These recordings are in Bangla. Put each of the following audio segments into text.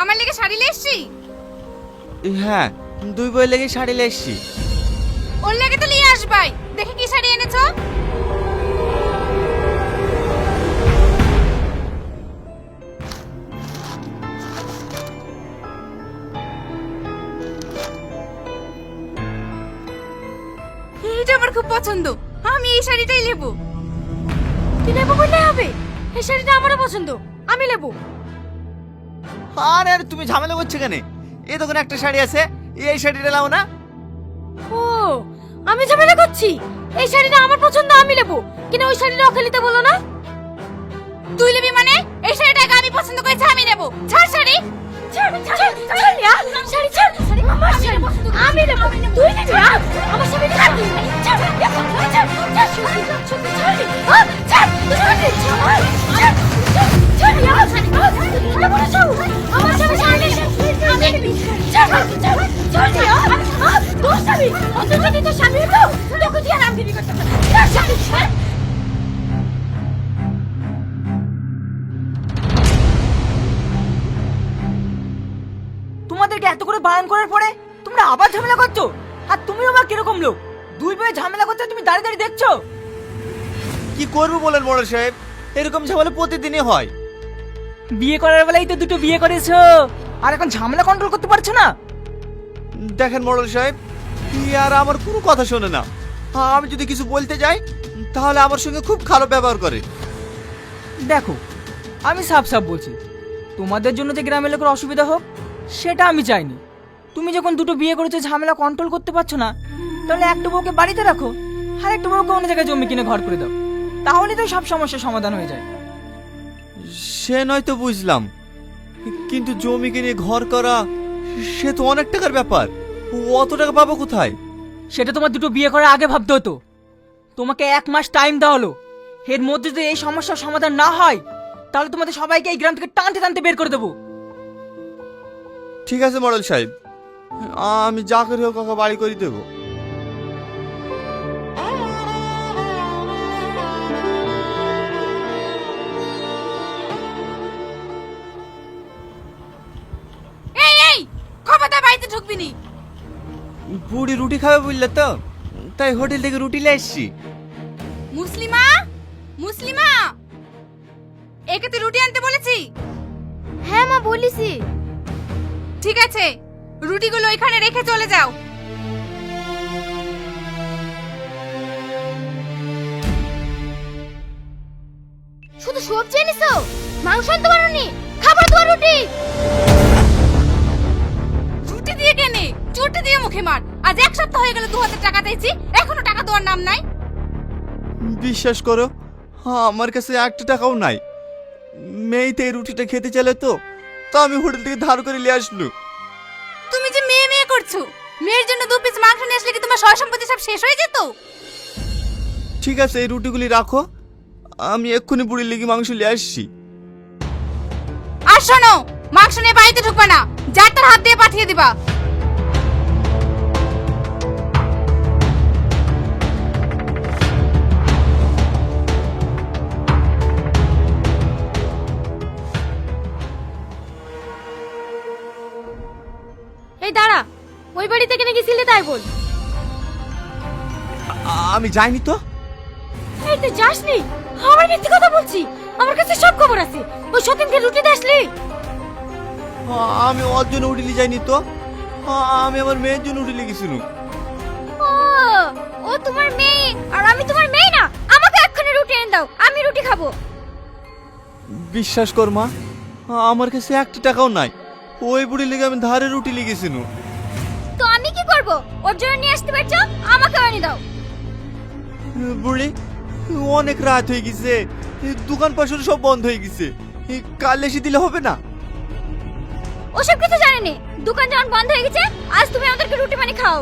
আমার লেগে শাড়ি এসছি? হ্যাঁ দুই বই লেগে শাড়ি লে এসছি। ওর লেগে তো নিয়ে আসবাই। দেখে কি শাড়ি এনেছো? এটা আমার খুব পছন্দ। আমি এই শাড়িটাই নেব। তুই নেব বললে হবে? এই শাড়িটা আমারও পছন্দ। আমি নেব। আরে আরে তুমি ঝামেলা করছ কেন এই দোকানে একটা শাড়ি আছে এই শাড়িটা নাও না ও আমি ঝামেলা করছি এই শাড়িটা আমার পছন্দ আমি নেব কিনা ওই শাড়িটা ওকে নিতে বলো না তুই নেবি মানে এই শাড়িটাকে আমি পছন্দ করেছি আমি নেব ছাড় শাড়ি ছাড়, ছাড়, ছাড়, ইয়া, শাড়ি ছাড়, শাড়ি আমার তোমাদেরকে এত করে বারণ করার পরে তোমরা আবার ঝামেলা করছ? আর তুমিও বা কীরকম লোক? দুই বয়ে ঝামেলা করতে তুমি দাঁড়িয়ে দাঁড়িয়ে দেখছ? কি করব বলেন বড় সাহেব? এরকম ঝামেলা প্রতিদিনই হয়। বিয়ে করার বেলায় তো দুটো বিয়ে করেছ। আর এখন ঝামেলা কন্ট্রোল করতে পারছ না? দেখেন মোড়ল সাহেব আর আমার কোনো কথা শোনে না। আমি যদি কিছু বলতে যাই তাহলে আমার সঙ্গে খুব খারাপ ব্যবহার করে। দেখো আমি সাফ সাফ বলছি তোমাদের জন্য যে গ্রামের লোকের অসুবিধা হোক সেটা আমি চাইনি। তুমি যখন দুটো বিয়ে করেছ ঝামেলা কন্ট্রোল করতে পারছ না তাহলে একটা বউকে বাড়িতে রাখো আর একটা বউকে অন্য জায়গায় জমি কিনে ঘর করে দাও। তাহলে তো সব সমস্যার সমাধান হয়ে যায়। সে নয়তো বুঝলাম। কিন্তু জমি কিনে ঘর করা সে তো অনেক টাকার ব্যাপার। অত টাকা পাবো কোথায়? সেটা তোমার দুটো বিয়ে করার আগে ভাবতে হতো। তোমাকে এক মাস টাইম দেওয়া হলো। এর মধ্যে যদি এই সমস্যার সমাধান না হয় তাহলে তোমাদের সবাইকে এই গ্রাম থেকে টানতে টানতে বের করে দেবো। ঠিক আছে মডেল সাহেব। আমি যা করে হোক ওকে বাড়ি করে দেবো। বাড়িতে ঢুকবি নি। বুড়ি রুটি খাবে বুঝলে তো? তাই হোটেল থেকে রুটি নিয়ে এসছি মুসলিমা? মুসলিমা? একে তুই রুটি আনতে বলেছি। হ্যাঁ মা বলিসি ঠিক আছে রুটিগুলো ওইখানে রেখে চলে যাও। শুধু সবজি এনেছো? মাংস আনতে পারোনি? খাবার তোমার রুটি? দিয়ে কেনে চুটি দিয়ে মুখে মার। আজ এক সপ্তাহ হয়ে গেল দু হাজার টাকা দিয়েছি এখনও টাকা দেওয়ার নাম নাই। বিশ্বাস করো আমার কাছে একটা টাকাও নাই। মেয়েতে এই রুটিটা খেতে চলে তো তা আমি হোটেল থেকে ধার করে নিয়ে আসলো। তুমি যে মেয়ে মেয়ে করছ মেয়ের জন্য দু পিস মাংস নিয়ে আসলে কি তোমার সয় সম্পত্তি সব শেষ হয়ে যেত? ঠিক আছে এই রুটিগুলি রাখো আমি এক্ষুনি বুড়ির লেগে মাংস নিয়ে আসছি। আর শোনো মাংস নিয়ে বাড়িতে ঢুকবা না যার তার হাত দিয়ে পাঠিয়ে দিবা। এই দাঁড়া ওই বাড়ি থেকে নাকি ছিলে তাই বল। আমি যাইনি তো। এই তুই যাসনি? আমার মিথ্যে কথা বলছি আমার কাছে সব খবর আছে। ওই সতীনকে রুটি দাসলি আ- আমি ওর জন্য উঠিলি যাইনি তো। আমি আমার মেয়ের জন্য উঠিলে গেছিলাম। ও ও তোমার মেয়ে আর আমি তোমার মেয়ে না। আমাকে এক্ষুনি রুটি এনে দাও আমি রুটি খাব। বিশ্বাস কর মা আমার কাছে একটা টাকাও নাই। ওই বুড়ি লেগে আমি ধারে রুটি লেগেছিলাম তো আমি কি করব? ওর জন্য নিয়ে আসতে পারছ? আমাকে এনে দাও। বুড়ি অনেক রাত হয়ে গেছে। দোকান সব বন্ধ হয়ে গেছে। কাল এসে দিলে হবে না? ওসব কিছু জানি নে। দোকান যখন বন্ধ হয়ে গেছে আজ তুমি আমাদেরকে রুটি বানিয়ে খাও।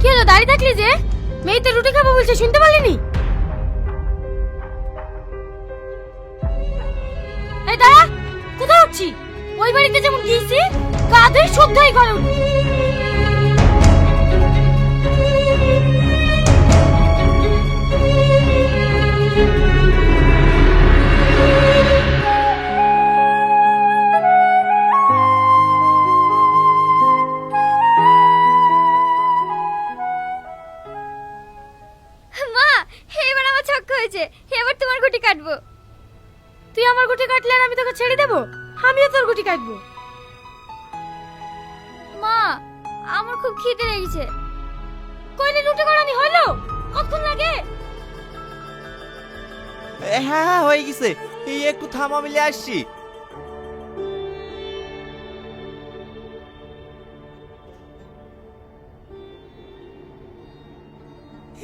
কি হলো দাঁড়িয়ে থাকলি যে? মেয়েতে রুটি খাব বলছে শুনতে পারলিনি এই দাঁড়া। কোথায় ওই বাড়িতে যেমন গিয়েছি কাদের শ্রদ্ধাই ঘরে কাটবো। মা আমার খুব খিদে লেগেছে। কইলে রুটি করানি হলো কতক্ষণ লাগে? হ্যাঁ হ্যাঁ হয়ে গেছে। এই একটু থামা মিলে আসছি।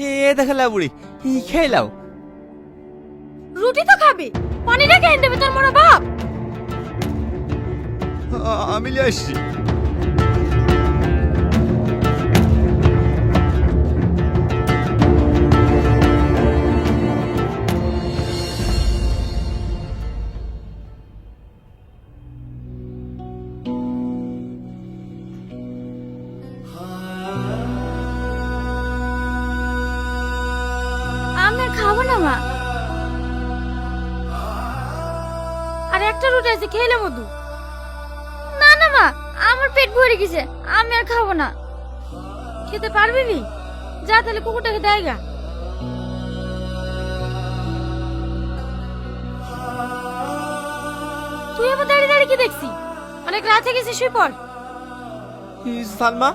এ দেখালা বুড়ি খেয়ে লাও। রুটি তো খাবে। পানিটা খেয়ে দেবে তোর মনে বাপ। আমি আসছি। খাব না মা। আর একটা রুটি আছে খেলে মধু। পেট ভরে গেছে আমি আর খাব না। খেতে পারবি নি? যা তাহলে কুকুরটাকে দেয় গা। তুই আবার দাঁড়িয়ে দাঁড়িয়ে কি দেখছি অনেক রাত হয়ে গেছে শুয়ে পড়। সালমা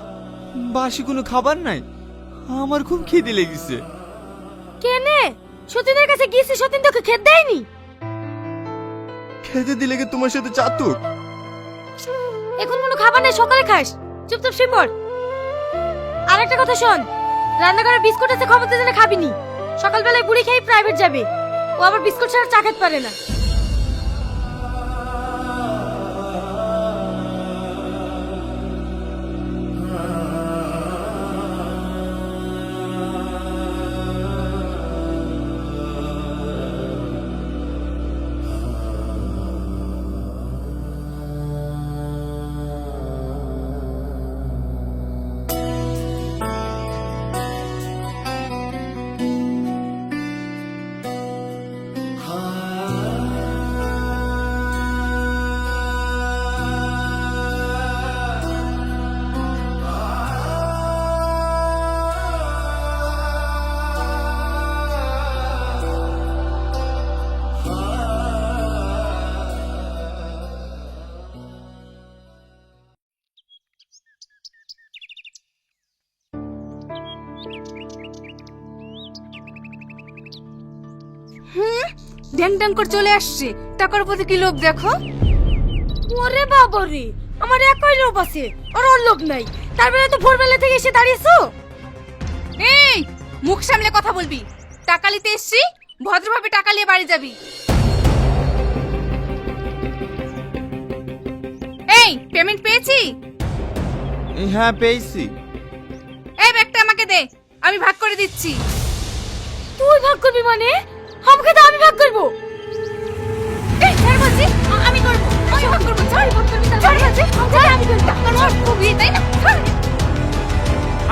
বাসি কোনো খাবার নাই? আমার খুব খিদে লেগেছে। কেনে? সতীনের কাছে গিয়েছি সতীন তোকে খেতে দেয়নি? খেতে দিলে কি তোমার সাথে চাতুক এখন কোনো খাবার নেই, সকালে খাস। চুপচাপ শুয়ে পড়। আর একটা কথা শোন, রান্নাঘরে বিস্কুট আছে দিলে খাবি নি সকালবেলায় বুড়ি খেয়ে প্রাইভেট যাবে। ও আবার বিস্কুট ছাড়া চা খেতে পারে না। ড্যাং করে চলে আসছে। টাকার প্রতি কি লোভ দেখো? ওরে বাবা রে আমার একই লোক আছে আর ওর লোক নাই। তার বেলা তো ভোরবেলা থেকে এসে দাঁড়িয়েছো? এই মুখ সামলে কথা বলবি। টাকা নিতে এসছি ভদ্রভাবে টাকা নিয়ে বাড়ি যাবি। এই পেমেন্ট পেয়েছি? হ্যাঁ পেয়েছি। এই ব্যাগটা আমাকে দে আমি ভাগ করে দিচ্ছি। তুই ভাগ করবি মানে? আমাকে তো আমি ভাগ করব।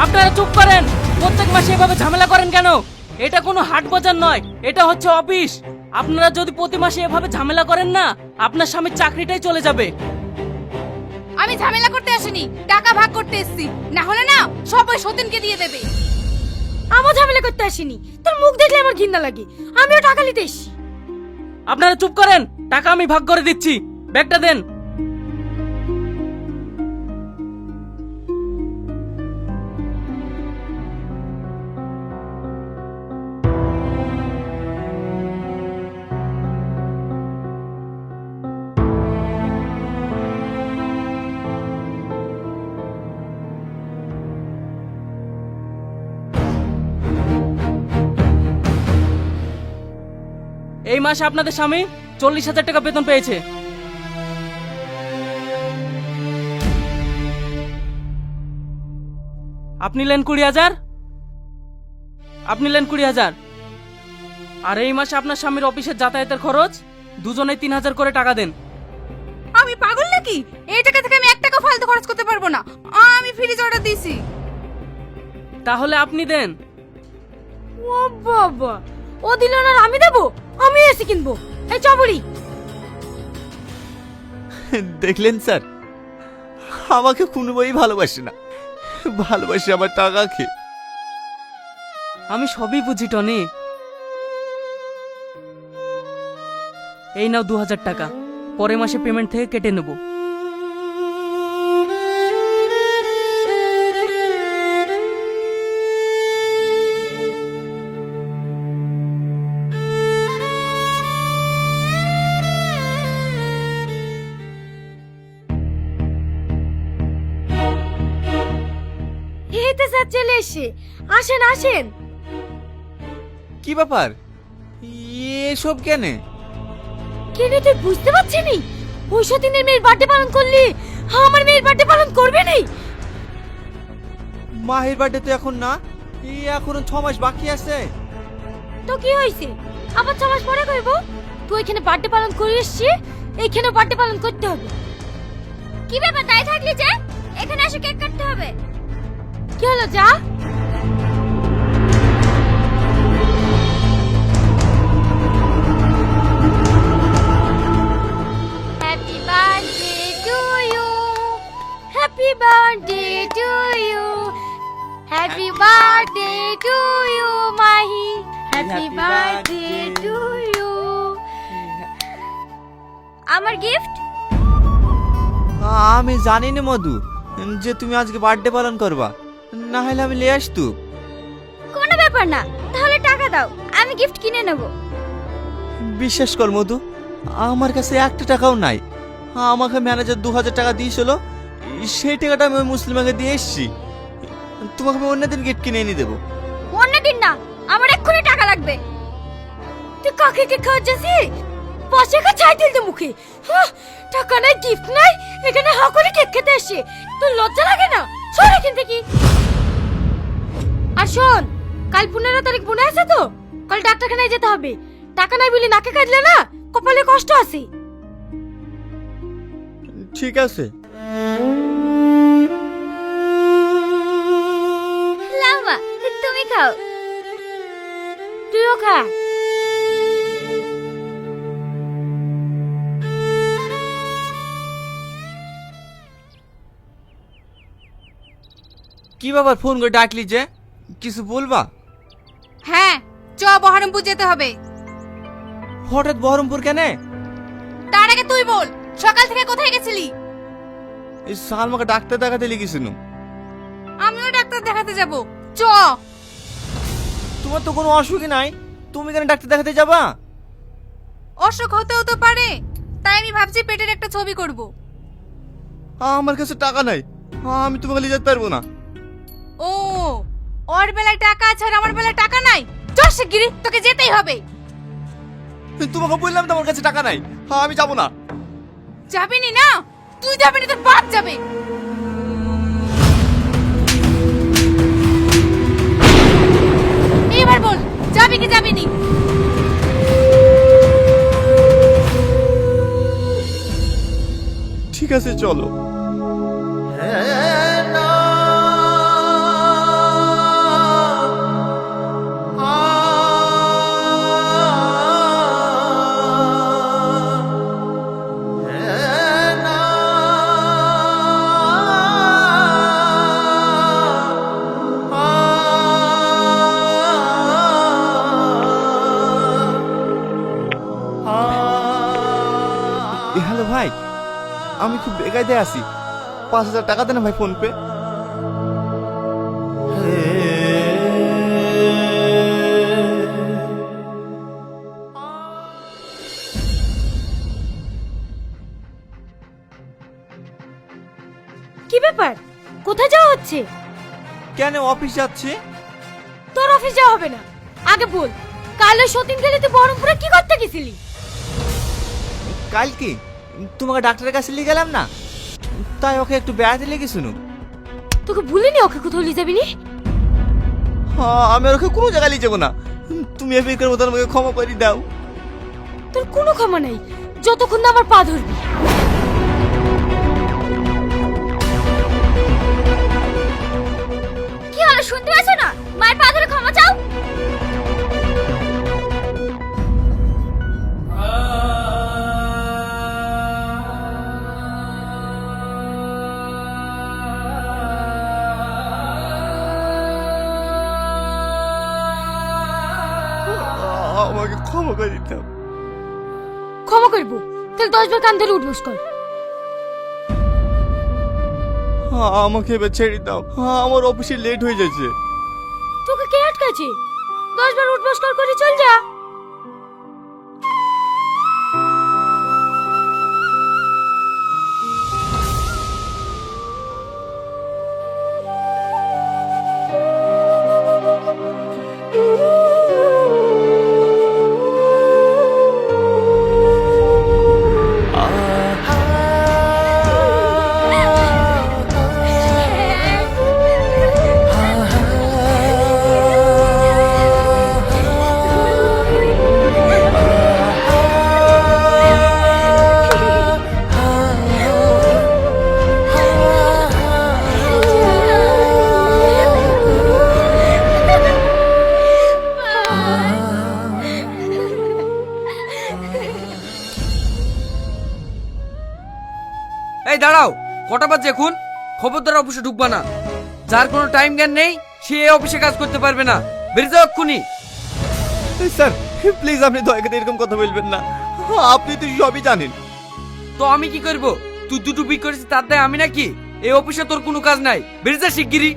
আপনারা চুপ করেন প্রত্যেক মাসে এভাবে ঝামেলা করেন কেন এটা কোনো হাট বাজার নয় এটা হচ্ছে অফিস আপনারা যদি প্রতি মাসে এভাবে ঝামেলা করেন না আপনার স্বামীর চাকরিটাই চলে যাবে আমি ঝামেলা করতে আসিনি টাকা ভাগ করতে এসেছি না হলে না সবাই সতীনকে দিয়ে দেবে আমার ঝামেলা করতে আসিনি তোর মুখ দেখলে আমার ঘৃণা লাগে আমিও টাকা নিতে এসছি আপনারা চুপ করেন টাকা আমি ভাগ করে দিচ্ছি ব্যাগটা দেন এই মাসে আপনাদের স্বামী চল্লিশ হাজার টাকা বেতন পেয়েছে। আপনি নেন কুড়ি হাজার। আপনি নেন কুড়ি হাজার। আর এই মাসে আপনার স্বামীর অফিসের যাতায়াতের খরচ দুজনে তিন হাজার করে টাকা দেন। আমি পাগল নাকি? এই টাকা থেকে আমি এক টাকা ফালতু খরচ করতে পারব না। আমি ফ্রিজ অর্ডার দিয়েছি তাহলে আপনি দেন। ও বাবা। ও দিল না আমি দেবো? আমি এসে কিনবো। এই চবরি দেখলেন স্যার আমাকে কোনো বই ভালোবাসে না। ভালোবাসে আমার টাকাকে আমি সবই বুঝি টনে। এই নাও দু হাজার টাকা। পরের মাসে পেমেন্ট থেকে কেটে নেব। স্যার আসেন আসেন। কি ব্যাপার? এসব কেনে? কেন তুই বুঝতে পারছিস নি? ওই সতীনের মেয়ের বার্থডে পালন করলি আমার মেয়ের বার্থডে পালন করবে নি? মাহির বার্থডে তো এখন না এই এখনও ছ মাস বাকি আছে। তো কি হয়েছে? আবার ছ মাস পরে করব? তুই এখানে বার্থডে পালন করে এসছি এইখানে বার্থডে পালন করতে হবে। কি ব্যাপার তাই থাকলি যে? এখানে এসে কেক কাটতে হবে। কি হলো যা happy birthday to you happy birthday to you happy birthday to you Mahi happy Happy birthday birthday. To you আমার গিফট আমি জানি না মধু যে তুমি আজকে বার্থডে পালন করবা। না হলে আমি লিয়ে আসতু। কোনো ব্যাপার না তাহলে টাকা দাও আমি গিফট কিনে নেব। বিশ্বাস কর মধু আমার কাছে একটা টাকাও নাই। আমাকে ম্যানেজার দু হাজার টাকা দিয়েছিল সেই টাকাটা আমি ওই মুসলিমাকে দিয়ে এসেছি। তোমাকে আমি অন্য দিন গিফট কিনে এনে দেবো। অন্য দিন না আমার এক্ষুনি টাকা লাগবে। তুই কাকে কে খাওয়াচ্ছিস? পাশে কা ছাই দিল মুখে। টাকা নাই গিফট নাই এখানে হা করে কেক খেতে আসছে। তোর লজ্জা লাগে না? সর এখান থেকে। আর শোন কাল পনেরো তারিখ মনে আছে তো? কাল ডাক্তারখানায় যেতে হবে। টাকা নাই বলে নাকে কাটলে না কপালে কষ্ট আছে। ঠিক আছে। লাও তুমি খাও। তুইও খা। কি বাবার ফোন করে ডাকলি যে? কিছু বলবা? হ্যাঁ চ বহরমপুর যেতে হবে। হঠাৎ বহরমপুর কেনে? তার আগে তুই বল সকাল থেকে কোথায় গেছিলি? এই সালমাকে ডাক্তার দেখাতে লিখেছিল। আমিও ডাক্তার দেখাতে যাব চ। তোমার তো কোনো অসুখই নাই তুমি কেন ডাক্তার দেখাতে যাবা? অসুখ হতেও তো পারে তাই আমি ভাবছি পেটের একটা ছবি করব। আমার কাছে টাকা নাই আমি তোমাকে নিয়ে যেতে পারব না। ও ওর বেলায় টাকা আছে আর আমার বেলায় টাকা নাই। চ শিগগিরি তোকে যেতেই হবে। তোমাকে বললাম তো আমার কাছে টাকা নাই। আমি যাব না। যাবিনি না তুই যাবি না তোর বাপ যাবে। এবার বল যাবি কি যাবি নি? ঠিক আছে চলো। আমি খুব বেকায়দায় আছি। পাঁচ হাজার টাকা দেন ভাই ফোনপে। কি ব্যাপার? কোথায় যাওয়া হচ্ছে? কেন অফিস যাচ্ছে? তোর অফিস যাওয়া হবে না। আগে বল কাল ওই সতীন গেলে তুই বহরমপুরে কি করতে গেছিলি? কালকে? তোমাকে ডাক্তারের কাছে নিয়ে গেলাম না? তাই ওকে একটু বেড়াতে লেগে শুনু তোকে ভুলিনি ওকে কোথাও নিয়ে যাবি নি হ্যাঁ আমি ওকে কোনো জায়গায় নিয়ে যাব না। তুমি এফিকের মতো আমাকে ক্ষমা করে দাও। তোর কোনো ক্ষমা নাই। যতক্ষণ না আমার পা ধরবি। কি হলো শুনতে পাচ্ছ না? মায়ের পা ধরে আমাকে ক্ষমা করে দাও ক্ষমা করব? তাহলে দশ বার কান ধরে উঠবস কর। আমাকে এবার ছেড়ে দাও। আমার অফিসে লেট হয়ে যাচ্ছে। তোকে কে আটকাছে দশ বার উঠবস কর করে চল যা। অফিসে ঢুকবা না। যার কোনো টাইম জ্ঞান নেই সে এই অফিসে কাজ করতে পারবে না। বেরিয়ে যাও এক্ষুনি। স্যার প্লিজ আপনি দয়া করে এরকম কথা বলবেন না। আপনি তো সবই জানেন। তো আমি কি করব? তুই দুটো বিক করেছিস তার দায় আমি নাকি? এই অফিসে তোর কোনো কাজ নাই। বেরিয়ে যা শিগগিরই।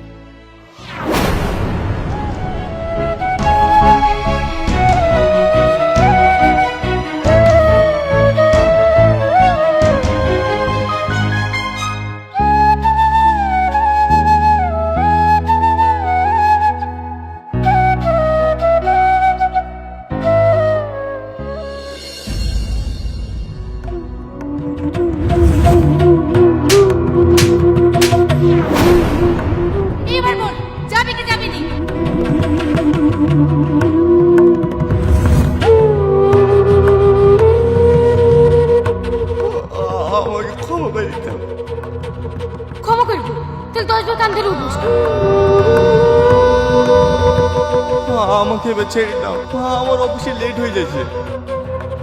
আমাকে এবার ছেড়ে দাও আমার অফিসে লেট হয়ে যাচ্ছে।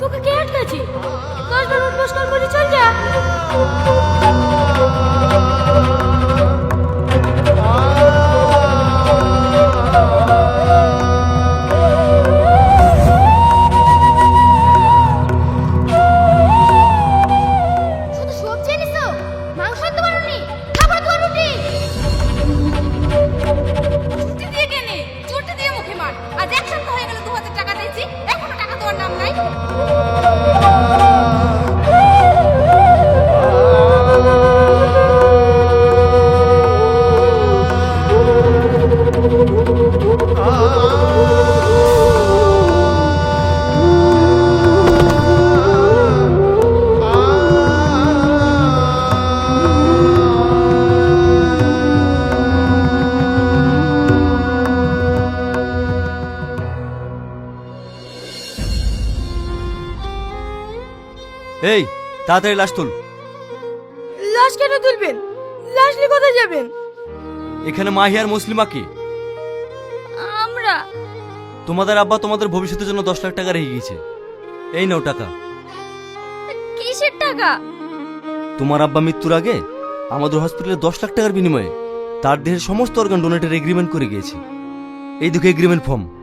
তোকে কে আটকাছে দশ বার উঠবস কর করে চল যা। তাড়াতাড়ি লাশ তুল। লাশ কেন তুলবেন? লাশ নিয়ে কোথায় যাবেন? এখানে মাহিয়ার মুসলিমা কি? আমরা। তোমাদের আব্বা তোমাদের ভবিষ্যতের জন্য দশ লাখ টাকা রেখে গিয়েছে। এই নাও টাকা। কিসের টাকা? তোমার আব্বা মৃত্যুর আগে আমাদের হসপিটালে দশ লাখ টাকার বিনিময়ে তার দেহের সমস্ত অর্গান ডোনেটের এগ্রিমেন্ট করে গিয়েছে। এই দুঃখে এগ্রিমেন্ট ফর্ম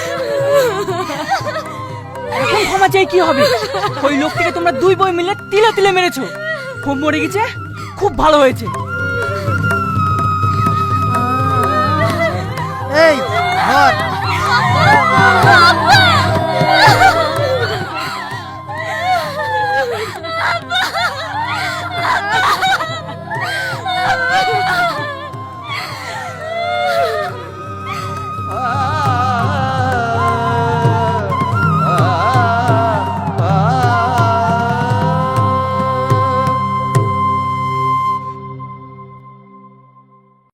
এখন ক্ষমা চাই কি হবে? ওই লোকটিকে তোমরা দুই বই মিলে তিলে তিলে মেরেছো। খুব মরে গেছে খুব ভালো হয়েছে। এই ধর।